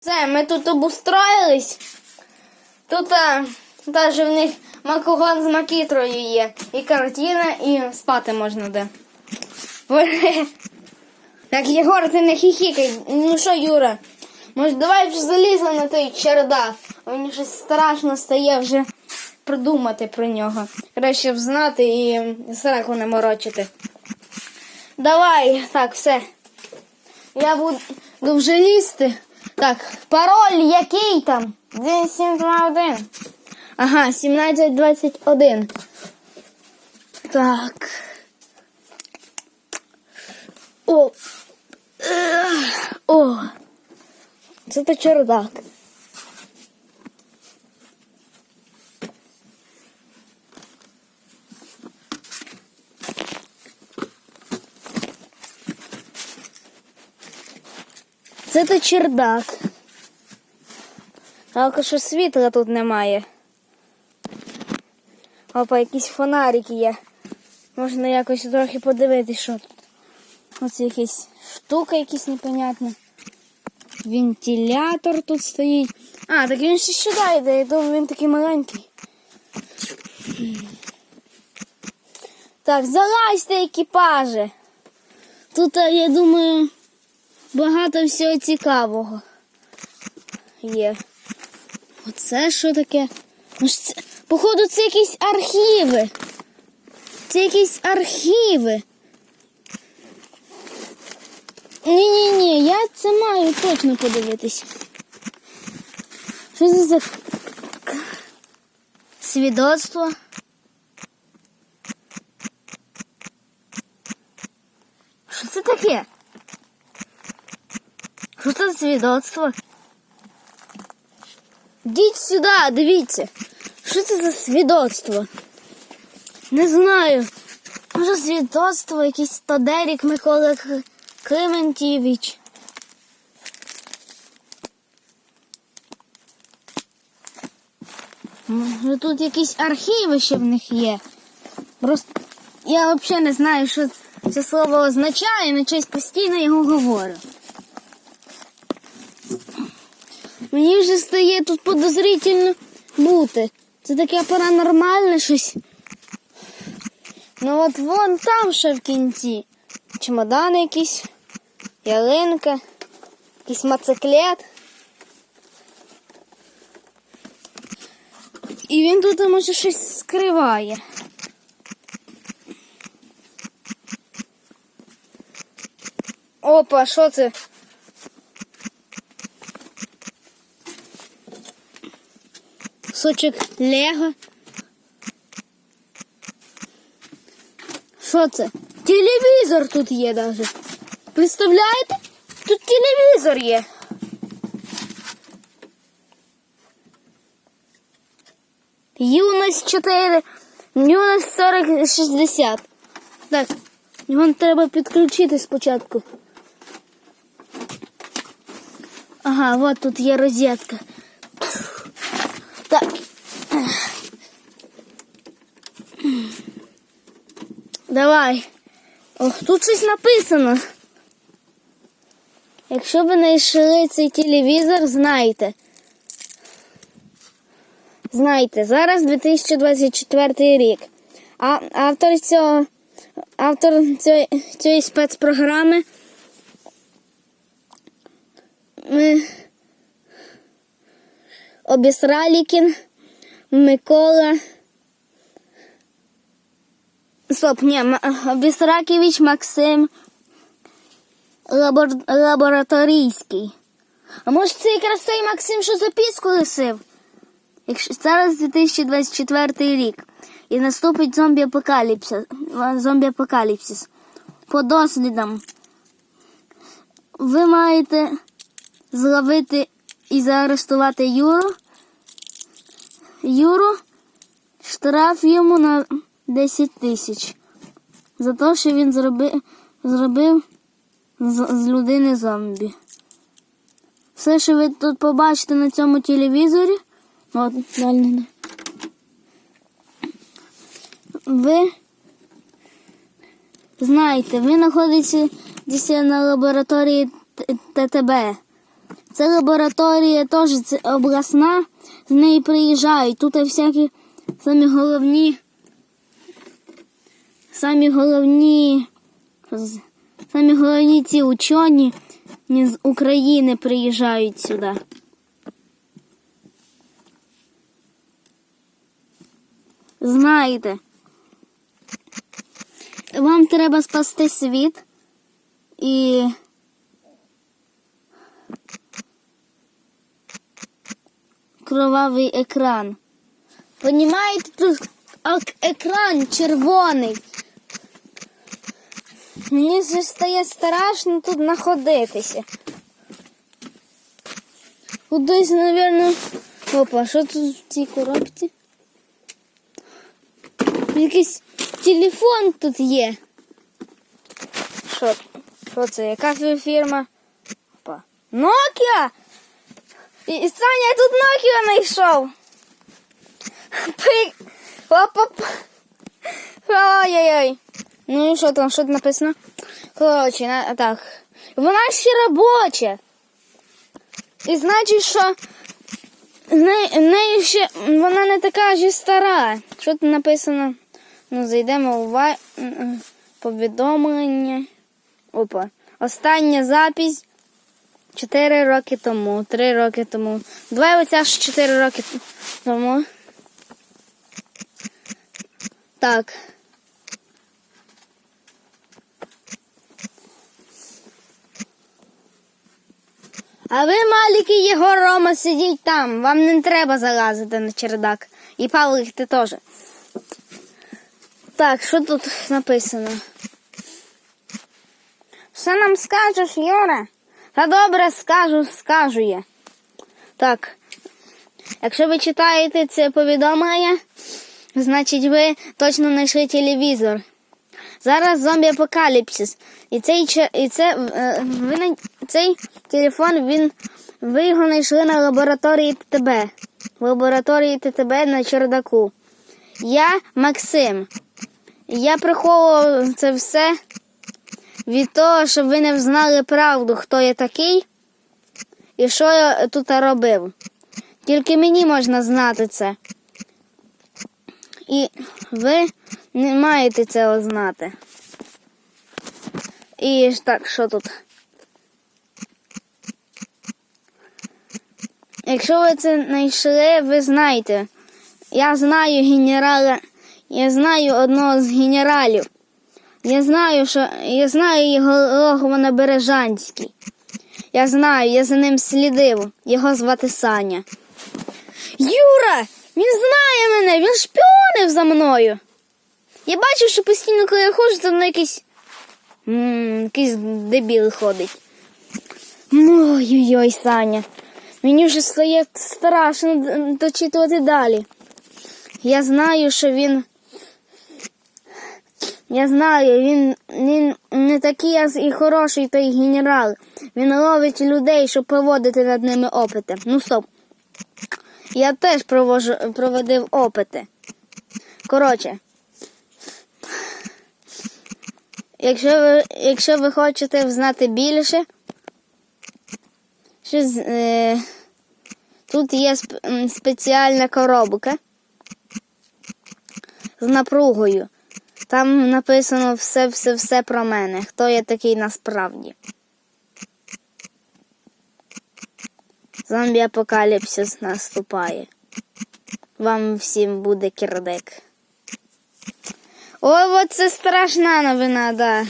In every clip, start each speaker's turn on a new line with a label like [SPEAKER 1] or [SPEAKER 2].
[SPEAKER 1] Все, ми тут обустроїлись. Тут навіть в них макогон з макітрою є. І картина, і спати можна де. Так, Єгор, ти не хіхікай. Ну що, Юра? Може, давай вже залізли на той чердак. Мені щось страшно стає вже придумати про нього. Краще б знати і сраку не морочити. Давай, так, все. Я буду вже лізти. Так, пароль який там? 1721. Ага, 1721. Так. О. О. Це то чердак. Це то чердак. Жалко, що світла тут немає. Опа, якісь фонарики є. Можна якось трохи подивитися, що тут. Ось якась штука якась непонятна. Вентилятор тут стоїть. А, так він ще сюди йде, я думаю, він такий маленький. Так, залазьте екіпажі. Тут, я думаю, багато всього цікавого є. Оце що таке? Ну це, походу, це якісь архіви. Це якісь архіви. Ні, ні, ні, я це маю точно подивитись. Що це за свідоцтво? Що це таке? Свідоцтво? Йдіть сюди, дивіться. Що це за свідоцтво? Не знаю. Може свідоцтво якийсь Тодерік Микола Клементівич. Може тут якісь архіви ще в них є. Просто я взагалі не знаю, що це слово означає, але щось постійно його говорю. Мені вже стає тут подозрительно бути. Це таке паранормальне щось. Ну от вон там ще в кінці. Чемодани якісь, ялинка, якийсь мацеклет. І він тут може щось скриває. Опа, що це? Кусочок Лего. Що це? Телевізор тут є даже. Представляєте? Тут телевізор є. Юність 4, юність 40, 60. Так, його треба підключити спочатку. Ага, от тут є розетка. Давай. Ох, тут щось написано. Якщо ви знайшли цей телевізор, знайте. Знайте, зараз 2024 рік. А автор цього автор цієї, цієї спецпрограми ми Обісралікін Микола. Стоп, ні, Обісраківич Максим Лабор... Лабораторійський. А може це якраз той Максим, що записку лисив? Якщо зараз 2024 рік і наступить зомбі-апокаліпсис. зомбі-апокаліпсис. По дослідам ви маєте зловити і заарештувати Юру. Юру штраф йому на 10 тисяч. За те, що він зробив, зробив з, з людини зомбі. Все, що ви тут побачите на цьому телевізорі, от, далі ви знаєте, ви знаходитеся на лабораторії ТТБ. Це лабораторія теж обласна, з неї приїжджають. Тут всякі самі головні. Самі головні. Самі головні ці учені з України приїжджають сюди. Знаєте, вам треба спасти світ і кровавий екран. Понімаєте, тут екран червоний. Мені вже стає страшно тут знаходитися. Кудись, мабуть. Опа, що тут в цій коробці? Якийсь телефон тут є. Що? Що це? Яка це фірма? Опа. Nokia! І, і Саня, я тут Nokia знайшов. Пик. Опа. Ой-ой-ой. Ну і що там, що тут написано? Коротше, на, так. Вона ще робоча. І значить, що в неї, ще вона не така ж і стара. Що тут написано? Ну, зайдемо у ва... повідомлення. Опа. Остання запись 4 роки тому, 3 роки тому. Давай оця ж 4 роки тому. Так. А ви, Малік і Єгор Рома, сидіть там. Вам не треба залазити на чердак. І Павлик, ти теж. Так, що тут написано? Все нам скажеш, Юра? Та добре, скажу, скажу я. Так. Якщо ви читаєте це повідомлення, значить ви точно знайшли телевізор. Зараз зомбі-апокаліпсис. І цей, і це, е, ви, цей телефон він, ви його знайшли на лабораторії ТТБ. В лабораторії ТТБ на чердаку. Я Максим. Я приховував це все від того, щоб ви не знали правду, хто я такий і що я тут робив. Тільки мені можна знати це. І ви не маєте цього знати. І так, що тут? Якщо ви це знайшли, ви знаєте. Я знаю генерала, я знаю одного з генералів. Я знаю, що я знаю його логово на. Я знаю, я за ним слідив. Його звати Саня. Юра! Він знає мене, він шпіонив за мною. Я бачу, що постійно, коли я ходжу, там якийсь. м, якийсь дебіл ходить. Ой-ой-ой, Саня. Мені вже стає страшно дочитувати далі. Я знаю, що він. Я знаю, він, він не такий як і хороший той генерал. Він ловить людей, щоб проводити над ними опити. Ну стоп. Я теж провожу, проводив опити. Коротше. Якщо ви, якщо ви хочете знати більше, що е, тут є сп, спеціальна коробка з напругою. Там написано все-все-все про мене, хто я такий насправді. Зомбі-апокаліпсис наступає. Вам всім буде кірдик. Ой, от це страшна новина, да.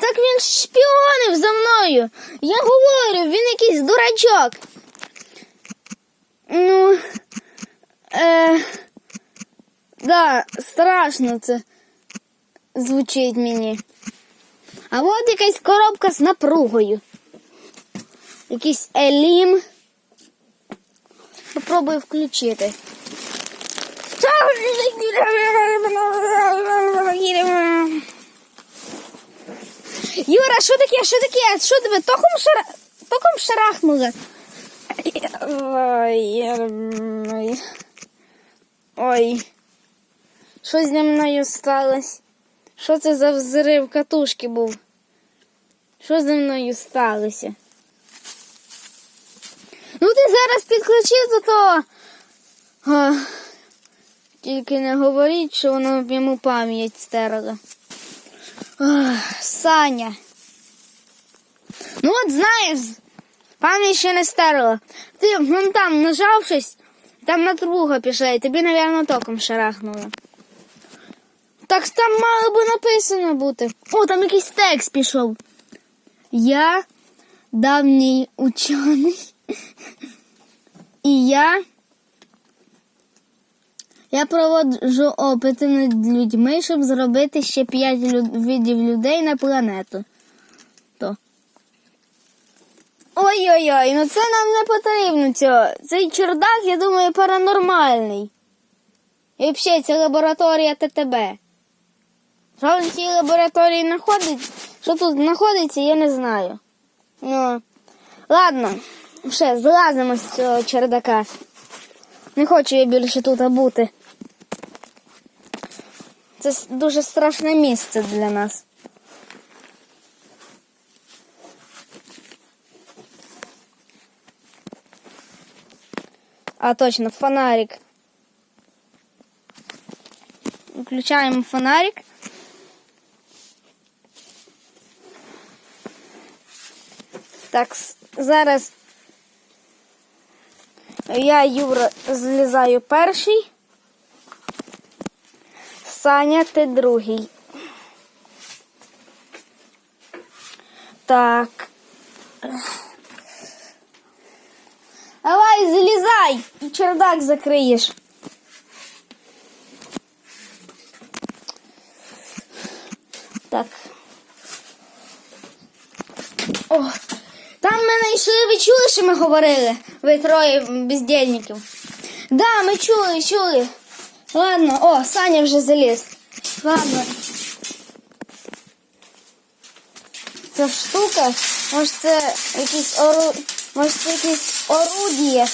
[SPEAKER 1] Так він шпіонив за мною. Я говорю, він якийсь дурачок. Ну. Е, да, страшно це звучить мені. А от якась коробка з напругою. Якийсь елім. Попробую включити. Юра, що таке? Що таке? Що тебе током шара... током шарахнуло? Ой, ой. Що зі мною сталося? Що це за взрив катушки був? Що зі мною сталося? Ну ти зараз підключив до того. Тільки не говоріть, що воно йому пам'ять стерла. Ах, Саня. Ну от знаєш, пам'ять ще не стерла. Ти вон там нажав щось, там на трубуга пішла, і тобі, напевно, током шарахнуло. Так там мало би написано бути. О, там якийсь текст пішов. Я давній учений. І я. Я проводжу опити над людьми, щоб зробити ще п'ять лю- видів людей на планету. Ой-ой-ой, ну це нам не потрібно цього. Цей чердак, я думаю, паранормальний. І взагалі, це лабораторія ТТБ. Що в цій лабораторії знаходиться? Що тут знаходиться, я не знаю. Ну, ладно, все, злазимо з цього чердака. Не хочу я більше тут бути. Це дуже страшне місце для нас. А точно, фонарик. Включаємо фонарик. Так, зараз я, Юра, злізаю перший. Саня, ти другий. Так. Давай, залізай і чердак закриєш. Так. О, там ми знайшли, ви чули, що ми говорили? Ви троє бездельників. Да, ми чули, чули. Ладно, о, Саня вже заліз. Ладно. Ця штука, може це якісь ору... може це якісь орудіє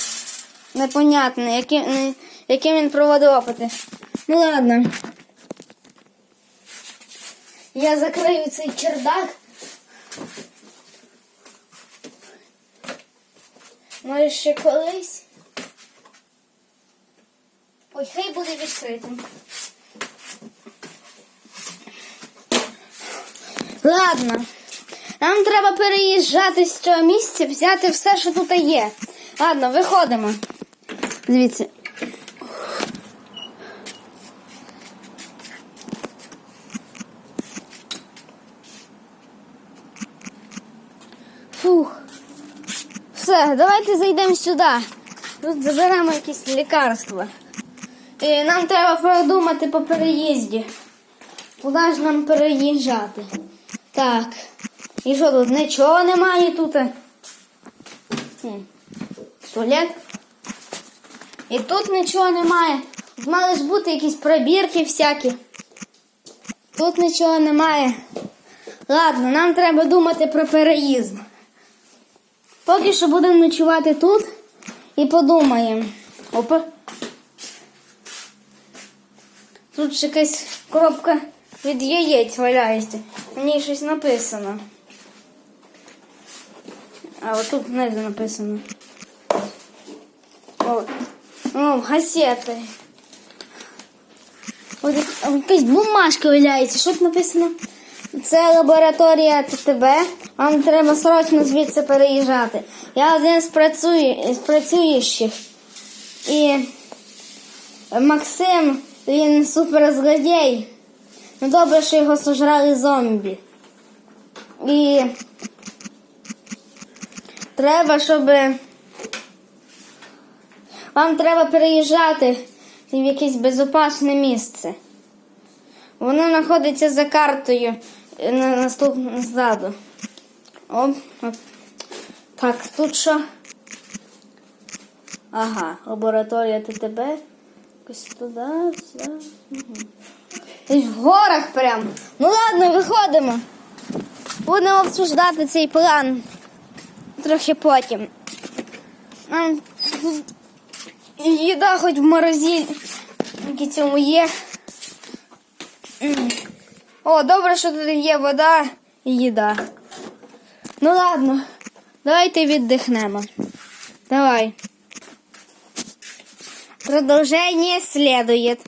[SPEAKER 1] непонятне, яким, яким він проводив опити. Ну ладно. Я закрию цей чердак. Може ще колись. Ой, хай буде відкритим. Ладно. Нам треба переїжджати з цього місця, взяти все, що тут є. Ладно, виходимо. Звідси. Фух. Все, давайте зайдемо сюди. Тут заберемо якісь лікарства. І нам треба продумати по переїзді. Куди ж нам переїжджати? Так. І що тут? Нічого немає тут. Туалет. І тут нічого немає. Тут мали ж бути якісь пробірки всякі. Тут нічого немає. Ладно, нам треба думати про переїзд. Поки що будемо ночувати тут і подумаємо. Опа. Тут ще якась коробка від яєць валяється. На ній щось написано. А от тут знизу написано. О, о газети. От як- якась бумажка валяється. Що тут написано? Це лабораторія ТТБ. Вам треба срочно звідси переїжджати. Я один з, працює, з працюючих. І Максим, він суперзлодій. Ну добре, що його сожрали зомбі. І треба, щоб вам треба переїжджати в якесь безпечне місце. Воно знаходиться за картою е, на наступну ззаду. О, от. Так, тут що? Ага, лабораторія ТТБ. Якось туди. Угу. Десь в горах прям. Ну ладно, виходимо. Будемо обсуждати цей план. Трохи потім. Їда хоч в морозильнику цьому є. О, добре, що тут є вода і їда. Ну ладно, давайте віддихнемо. Давай. Продолжение следует.